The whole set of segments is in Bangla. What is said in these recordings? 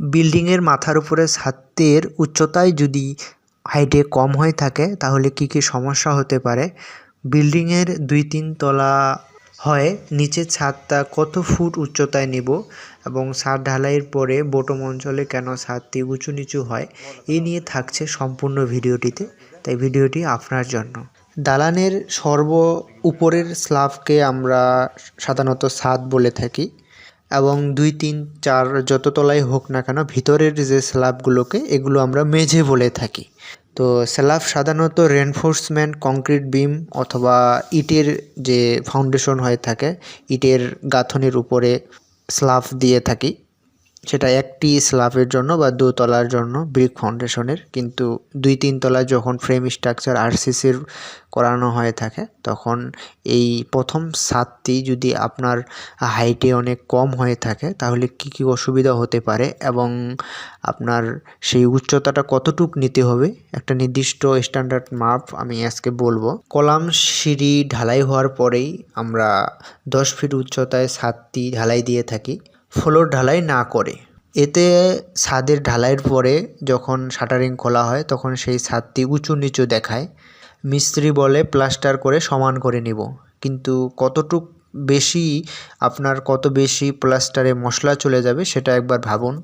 বিল্ডিংয়ের মাথার উপরে ছাদের উচ্চতায় যদি হাইটে কম হয়ে থাকে, তাহলে কি কি সমস্যা হতে পারে? বিল্ডিংয়ের দুই তিন তলা হয়, নিচের ছাদটা কত ফুট উচ্চতায় নেব এবং ছাদ ঢালাইয়ের পরে বটম অঞ্চলে কেন ছাদটি উঁচু নিচু হয় এই নিয়ে থাকছে সম্পূর্ণ ভিডিওটিতে। তাই ভিডিওটি আপনার জন্য। দালানের সর্ব উপরের স্ল্যাবকে আমরা সাধারণত ছাদ বলে থাকি। এবং দুই, তিন, চার যত তলাই হোক না কেন ভিতরের যে স্ল্যাবগুলোকে এগুলো আমরা মেঝে বলে থাকি। তো স্ল্যাব সাধারণত রেনফোর্সমেন্ট কংক্রিট বিম অথবা ইটের যে ফাউন্ডেশন হয়ে থাকে, ইটের গাঁথনির উপরে স্ল্যাব দিয়ে থাকি। সেটা একটি স্ল্যাবের জন্য বা দোতলার জন্য, ব্রিক ফাউন্ডেশনের। কিন্তু দুই তিন তলা যখন ফ্রেম স্ট্রাকচার আরসিসির করানো হয়ে থাকে, তখন এই প্রথম ছাদটি যদি আপনার হাইটে অনেক কম হয়ে থাকে, তাহলে কি কি অসুবিধা হতে পারে এবং আপনার সেই উচ্চতাটা কতটুক নিতে হবে? একটা নির্দিষ্ট স্ট্যান্ডার্ড মাপ আমি আজকে বলব। কলাম সিঁড়ি ঢালাই হওয়ার পরেই আমরা দশ ফিট উচ্চতায় ছাদটি ঢালাই দিয়ে থাকি। ফ্লোর ঢালাই না করে। এতে ছাদের ঢালাইয়ের পরে যখন শাটারিং খোলা হয়, তখন সেই ছাদটি উঁচু নিচু দেখায়। মিস্ত্রি বলে, প্লাস্টার করে সমান করে নিব। কিন্তু কতটুক বেশি, আপনার কত বেশি প্লাস্টারে মশলা চলে যাবে, সেটা একবার ভাবুন।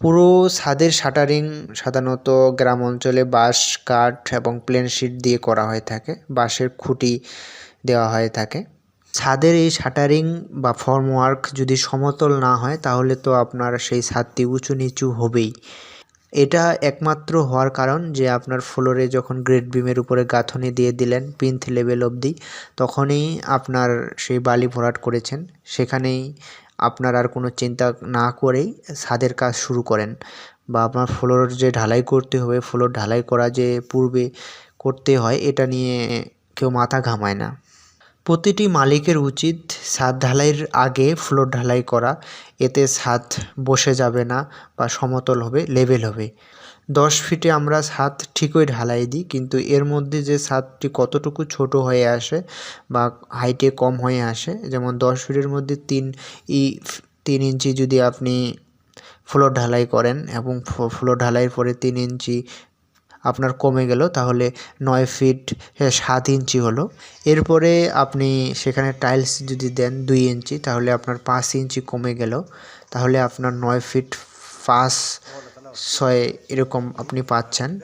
পুরো ছাদের শাটারিং সাধারণত গ্রাম অঞ্চলে বাঁশ, কাঠ এবং প্লেন শিট দিয়ে করা হয়ে থাকে। বাঁশের খুঁটি দেওয়া হয়ে থাকে। ছাদের এই শাটারিং বা ফর্মওয়ার্ক যদি সমতল না হয়, তাহলে তো আপনার সেই ছাদটি উঁচু নিচু হবেই। এটা একমাত্র হওয়ার কারণ যে আপনার ফ্লোরে যখন গ্রেড বিমের উপরে গাঁথনি দিয়ে দিলেন পিন্থ লেভেল অবধি, তখনই আপনার সেই বালি ভরাট করেছেন। সেখানেই আপনার আর কোনো চিন্তা না করেই ছাদের কাজ শুরু করেন বা আপনার ফ্লোর যে ঢালাই করতে হবে, ফ্লোর ঢালাই করা যে পূর্বে করতে হয়, এটা নিয়ে কেউ মাথা ঘামায় না। প্রতিটি মালিকের উচিত ছাদ ঢালাইয়ের আগে ফ্লোর ঢালাই করা। এতে ছাদ বসে যাবে না বা সমতল হবে লেভেল হবে। দশ ফিটে আমরা ছাদ ঠিকই ঢালাই দিই, কিন্তু এর মধ্যে যে ছাদটি কতটুকু ছোট হয়ে আসে বা হাইটে কম হয়ে আসে, যেমন দশ ফিটের মধ্যে তিন ই তিন ইঞ্চি যদি আপনি ফ্লোর ঢালাই করেন এবং ফ্লোর ঢালাইয়ের পরে তিন ইঞ্চি আপনার কমে গেল, তাহলে নয় ফিট সাত ইঞ্চি হলো। এরপরে আপনি সেখানে টাইলস যদি দেন দুই ইঞ্চি, তাহলে আপনার পাঁচ ইঞ্চি কমে গেল। তাহলে আপনার নয় ফিট পাঁচ, ছয় এরকম আপনি পাচ্ছেন।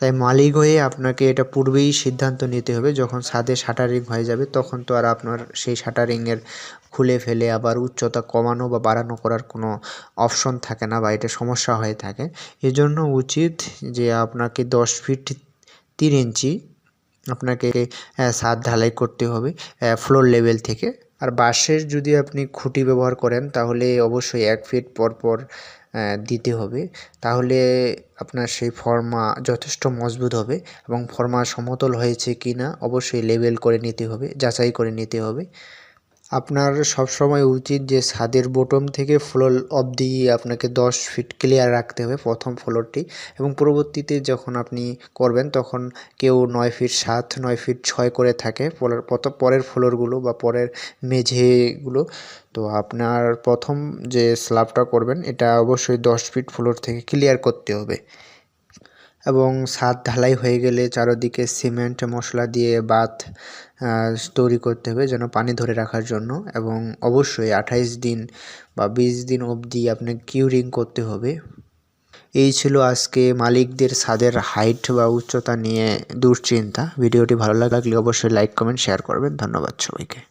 তাই মালিক হয়ে আপনাকে এটা পূর্বেই সিদ্ধান্ত নিতে হবে। যখন ছাদে শাটারিং হয়ে যাবে, তখন তো আর আপনার সেই শাটারিংয়ের খুলে ফেলে আবার উচ্চতা কমানো বা বাড়ানো করার কোনো অপশন থাকে না বা এটা সমস্যা হয়ে থাকে। এজন্য উচিত যে আপনাকে দশ ফিট তিন ইঞ্চি আপনাকে ছাদ ঢালাই করতে হবে ফ্লোর লেভেল থেকে। আর বাঁশের যদি আপনি খুঁটি ব্যবহার করেন, তাহলে অবশ্যই এক ফিট পর পর দিতে হবে। তাহলে আপনার সেই ফর্মা যথেষ্ট মজবুত হবে এবং ফর্মা সমতল হয়েছে কি না অবশ্যই লেবেল করে নিতে হবে, যাচাই করে নিতে হবে। আপনার সবসময় উচিত যে ছাদের বটম থেকে ফ্লোর অবধি আপনাকে দশ ফিট ক্লিয়ার রাখতে হবে প্রথম ফ্লোরটি এবং পরবর্তীতে যখন আপনি করবেন, তখন কেউ নয় ফিট সাত, নয় ফিট ছয় করে থাকে পরের ফ্লোরগুলো বা পরের মেঝেগুলো তো আপনার প্রথম যে স্ল্যাবটা করবেন, এটা অবশ্যই দশ ফিট ফ্লোর থেকে ক্লিয়ার করতে হবে। এবং ছাদ ঢালাই হয়ে গেলে চারদিকে সিমেন্ট, মশলা দিয়ে বাঁধ তৈরি করতে হবে যেন পানি ধরে রাখার জন্য। এবং অবশ্যই আঠাইশ দিন বা বিশ দিন অবধি আপনি কিউরিং করতে হবে। এই ছিল আজকে মালিকদের ছাদের হাইট বা উচ্চতা নিয়ে দুশ্চিন্তা। ভিডিওটি ভালো লাগলে অবশ্যই লাইক, কমেন্ট, শেয়ার করবেন। ধন্যবাদ সবাইকে।